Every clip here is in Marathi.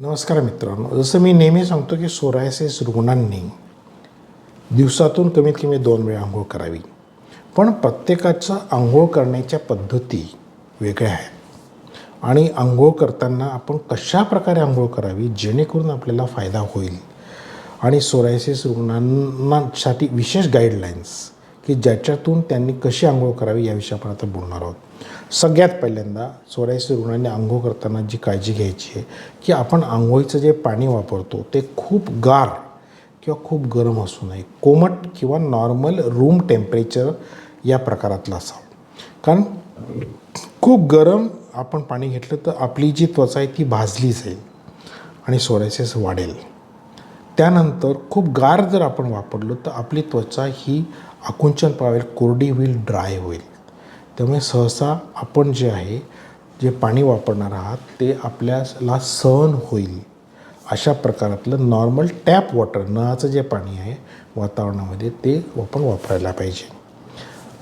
नमस्कार मित्रांनो जसं मी नेहमी सांगतो की सोरायसिस रुग्णांनी दिवसातून कमीत कमी दोन वेळा आंघोळ करावी. पण प्रत्येकाचं आंघोळ करण्याच्या पद्धती वेगळ्या आहेत. आणि आंघोळ करताना आपण कशा प्रकारे आंघोळ करावी जेणेकरून आपल्याला फायदा होईल? आणि सोरायसिस रुग्णांसाठी विशेष गाईडलाईन्स की ज्याच्यातून त्यांनी कशी आंघोळ करावी याविषयी आपण आता बोलणार आहोत. सगळ्यात पहिल्यांदा सोरायसिस रुग्णांनी आंघोळ करताना जी काळजी घ्यायची आहे की आपण आंघोळीचं जे पाणी वापरतो ते खूप गार किंवा खूप गरम असू नये. कोमट किंवा नॉर्मल रूम टेम्परेचर या प्रकारातलं असावं. कारण खूप गरम आपण पाणी घेतलं तर आपली जी त्वचा आहे ती भाजली जाईल आणि सोरायसिस वाढेल. त्यानंतर खूप गार जर आपण वापरलो तर आपली त्वचा ही आकुंचन पावेल कोरडी होईल ड्राय होईल. त्यामुळे सहसा आपण जे आहे जे पाणी वापरणार आहात ते आपल्याला सहन होईल. अशा प्रकारातलं नॉर्मल टॅप वॉटर नळाचं जे पाणी आहे वातावरणामध्ये ते आपण वापरायला पाहिजे.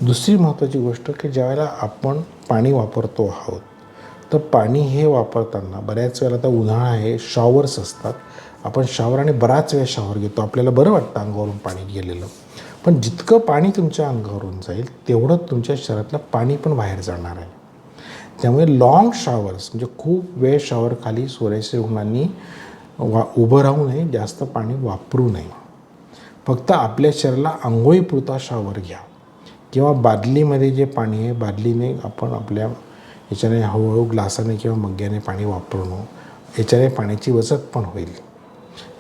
दुसरी महत्त्वाची गोष्ट की ज्यावेळेला आपण पाणी वापरतो आहोत तर पाणी हे वापरताना बऱ्याच वेळेला आता उन्हाळा आहे शॉवर्स असतात आपण शॉवर आणि बराच वेळ शॉवर घेतो. आपल्याला बरं वाटतं अंगावरून पाणी गेलेलं. पण जितकं पाणी तुमच्या अंगावरून जाईल तेवढं तुमच्या शरीरातलं पाणी पण बाहेर जाणार आहे. त्यामुळे लाँग शॉवर्स म्हणजे खूप वेळ शॉवरखाली सूर्याशी रुग्णांनी वा उभं राहू नये जास्त पाणी वापरू नये. फक्त आपल्या शरीराला आंघोळीपुरता शॉवर घ्या. किंवा बादलीमध्ये जे पाणी आहे बादलीने आपण आपल्या याच्याने हळूहळू ग्लासाने किंवा मग्ग्याने पाणी वापरणं याच्याने पाण्याची बचत पण होईल.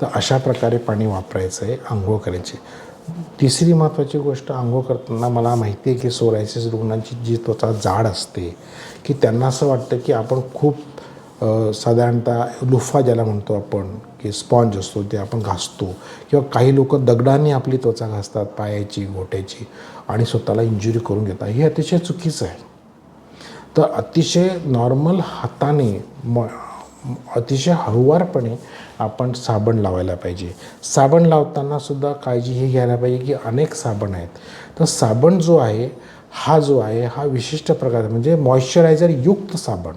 तर अशा प्रकारे पाणी वापरायचं आहे आंघोळ करायची. तिसरी महत्त्वाची गोष्ट आंघोळ करताना मला माहिती आहे की सोरायसिस रुग्णांची जी त्वचा जाड असते की त्यांना असं वाटतं की आपण खूप साधारणतः लुफा ज्याला म्हणतो आपण की स्पॉन्ज असतो ते आपण घासतो. किंवा काही लोक दगडांनी आपली त्वचा घासतात पायाची गोट्याची आणि स्वतःला इंजुरी करून घेतात. हे अतिशय चुकीचं आहे. तर अतिशय नॉर्मल हाताने म अतिशय हळुवारपणे आपण साबण लावायला पाहिजे. साबण लावतानासुद्धा काळजी ही घ्यायला पाहिजे की अनेक साबण आहेत. तर साबण जो आहे हा जो आहे हा विशिष्ट प्रकार म्हणजे मॉइश्चरायझरयुक्त साबण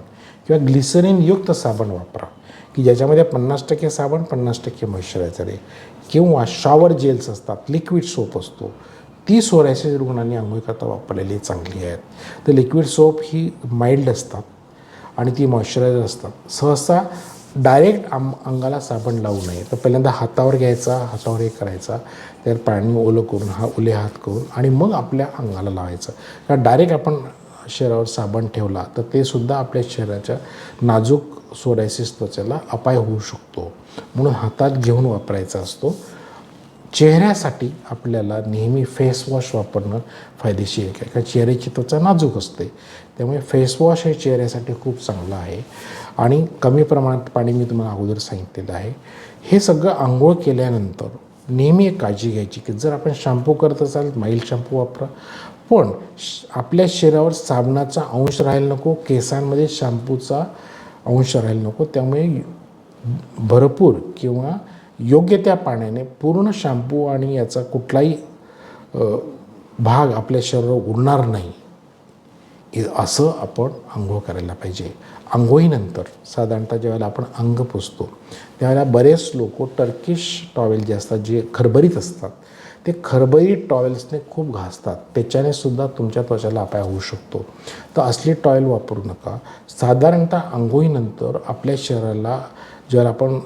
किंवा ग्लिसरीनयुक्त साबण वापरा. की ज्याच्यामध्ये पन्नास टक्के साबण पन्नास टक्के मॉइश्चरायझर आहे. किंवा शॉवर जेल्स असतात लिक्विड सोप असतो. ती सोरायसिस रुग्णांनी आंघोळ करता वापरलेली चांगली आहेत. तर लिक्विड सोप ही माइल्ड असतात. आणि ती मॉइश्चरायझर असतात. सहसा डायरेक्ट आम अंगाला साबण लावू नये. तर पहिल्यांदा हातावर घ्यायचा हातावर हे करायचा. त्यात पाणी ओलं करून हा ओले हात करून आणि मग आपल्या अंगाला लावायचं. कारण डायरेक्ट आपण शरीरावर साबण ठेवला तर ते सुद्धा आपल्या शरीराच्या नाजूक सोडायसिस त्वचेला अपाय होऊ शकतो. म्हणून हातात घेऊन वापरायचा असतो. चेहऱ्यासाठी आपल्याला नेहमी फेसवॉश वापरणं फायदेशीर आहे. कारण चेहऱ्याची त्वचा नाजूक असते. त्यामुळे फेसवॉश हे चेहऱ्यासाठी खूप चांगलं आहे. आणि कमी प्रमाणात पाणी मी तुम्हाला अगोदर सांगितलेलं आहे. हे सगळं आंघोळ केल्यानंतर नेहमी एक काळजी घ्यायची की जर आपण शॅम्पू करत असाल माईल शॅम्पू वापरा. पण श- आपल्या शरीरावर साबणाचा अंश राहायला नको केसांमध्ये शॅम्पूचा अंश राहायला नको. त्यामुळे भरपूर किंवा योग्य त्या पाण्याने पूर्ण शॅम्पू आणि याचा कुठलाही भाग आपल्या शरीरावर उरणार नाही. असं आपण आंघोळ करायला पाहिजे. आंघोळीनंतर साधारणतः ज्यावेळेला आपण अंग पुसतो त्यावेळेला बरेच लोक टर्किश टॉवेल जे असतात जे खरबरीत असतात ते खरबरीत टॉवेल्सने खूप घासतात. त्याच्याने सुद्धा तुमच्या त्वचाला अपाय होऊ शकतो. तर असली टॉवेल वापरू नका. साधारणतः आंघोळीनंतर आपल्या शरीराला ज्यावेळेला आपण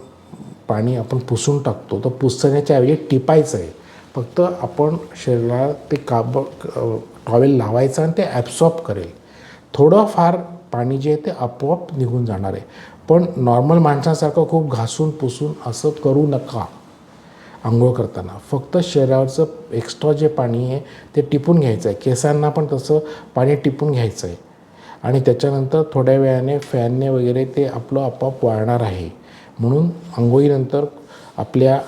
पाणी आपण पुसून टाकतो. तर पुसण्याच्या ऐवजी टिपायचं आहे फक्त आपण शरीराला ते काब टॉवेल लावायचं आणि ते ॲब्सॉर्ब करेल. थोडंफार पाणी जे आहे ते आपोआप निघून जाणार आहे. पण नॉर्मल माणसासारखं खूप घासून पुसून असं करू नका. आंघोळ करताना. फक्त शरीरावरचं एक्स्ट्रा जे पाणी आहे ते टिपून घ्यायचं आहे केसांना पण तसं पाणी टिपून घ्यायचं आहे आणि त्याच्यानंतर थोड्या वेळाने फॅनने वगैरे ते आपलं आपोआप वाळणार आहे. म्हणून आंघोळीनंतर आपल्या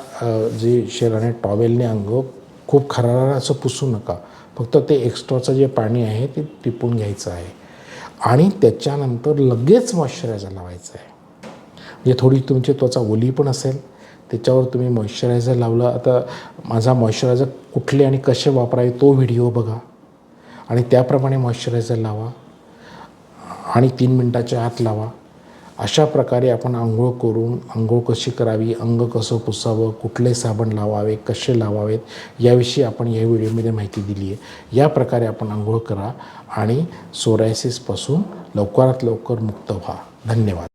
जे शरीराने टॉवेलने अंग खूप खरारा असं पुसू नका. फक्त ते एक्स्ट्राचं जे पाणी आहे ते टिपून घ्यायचं आहे. आणि त्याच्यानंतर लगेच मॉइश्चरायझर लावायचं आहे. म्हणजे थोडी तुमची त्वचा ओली पण असेल त्याच्यावर तुम्ही मॉइश्चरायझर लावलं आता माझा मॉइश्चरायझर कुठले आणि कसे वापरावे तो व्हिडिओ बघा. आणि त्याप्रमाणे मॉइश्चरायझर लावा. आणि तीन मिनटाच्या आत लावा. अशा प्रकारे आपण आंघोळ करून आंघोळ कशी करावी अंग कसं पुसावं कुठले साबण लावावे कसे लावावेत याविषयी आपण या व्हिडिओमध्ये माहिती दिली आहे. या प्रकारे आपण आंघोळ करा आणि सोरायसिसपासून लवकरात लवकर मुक्त व्हा. धन्यवाद.